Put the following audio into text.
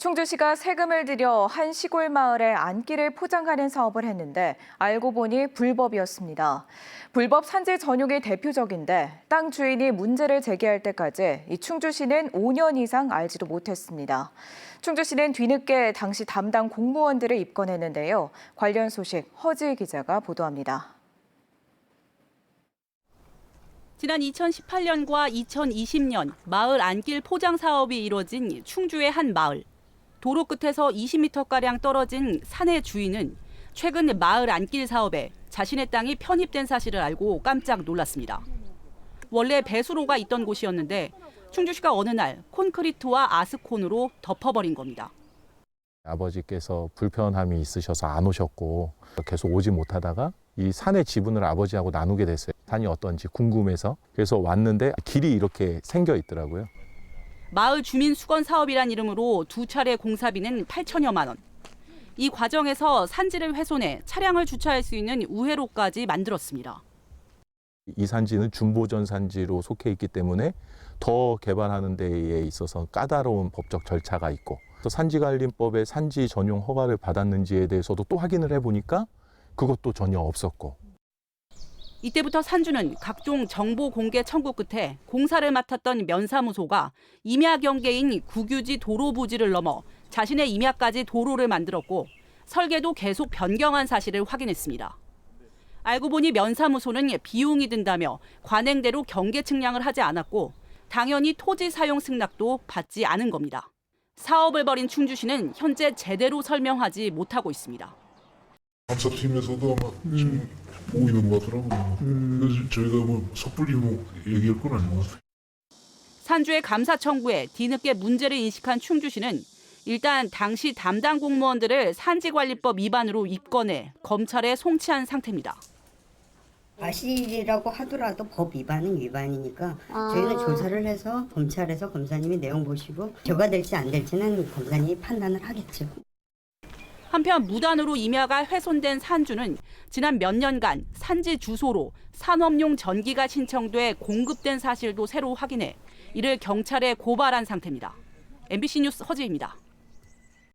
충주시가 세금을 들여 한 시골 마을에 안기를 포장하는 사업을 했는데 알고 보니 불법이었습니다. 불법 산지 전용이 대표적인데 땅 주인이 문제를 제기할 때까지 이 충주시는 5년 이상 알지도 못했습니다. 충주시는 뒤늦게 당시 담당 공무원들을 입건했는데요. 관련 소식 허지 기자가 보도합니다. 지난 2018년과 2020년 마을 안길 포장 사업이 이뤄진 충주의 한 마을. 도로 끝에서 20m가량 떨어진 산의 주인은 최근 마을 안길 사업에 자신의 땅이 편입된 사실을 알고 깜짝 놀랐습니다. 원래 배수로가 있던 곳이었는데 충주시가 어느 날 콘크리트와 아스콘으로 덮어버린 겁니다. 아버지께서 불편함이 있으셔서 안 오셨고 계속 오지 못하다가 이 산의 지분을 아버지하고 나누게 됐어요. 산이 어떤지 궁금해서 그래서 왔는데 길이 이렇게 생겨 있더라고요. 마을 주민 수건 사업이란 이름으로 두 차례 공사비는 8천여만 원. 이 과정에서 산지를 훼손해 차량을 주차할 수 있는 우회로까지 만들었습니다. 이 산지는 준보전 산지로 속해 있기 때문에 더 개발하는 데에 있어서 까다로운 법적 절차가 있고 또 산지관리법에 산지 전용 허가를 받았는지에 대해서도 또 확인을 해보니까 그것도 전혀 없었고 이때부터 산주는 각종 정보 공개 청구 끝에 공사를 맡았던 면사무소가 임야 경계인 국유지 도로 부지를 넘어 자신의 임야까지 도로를 만들었고 설계도 계속 변경한 사실을 확인했습니다. 알고 보니 면사무소는 비용이 든다며 관행대로 경계 측량을 하지 않았고 당연히 토지 사용 승낙도 받지 않은 겁니다. 사업을 벌인 충주시는 현재 제대로 설명하지 못하고 있습니다. 감사팀에서도 아마 지금 보고 있는 것 같더라고요. 그래서 저희가 뭐 섣불리 뭐 얘기할 건 아닌 것 같아요. 산주의 감사 청구에 뒤늦게 문제를 인식한 충주시는 일단 당시 담당 공무원들을 산지관리법 위반으로 입건해 검찰에 송치한 상태입니다. 과실이라고 하더라도 법 위반은 위반이니까 저희는 조사를 해서 검찰에서 검사님이 내용 보시고 저가 될지 안 될지는 검사님이 판단을 하겠죠. 한편 무단으로 임야가 훼손된 산주는 지난 몇 년간 산지 주소로 산업용 전기가 신청돼 공급된 사실도 새로 확인해 이를 경찰에 고발한 상태입니다. MBC 뉴스 허지입니다.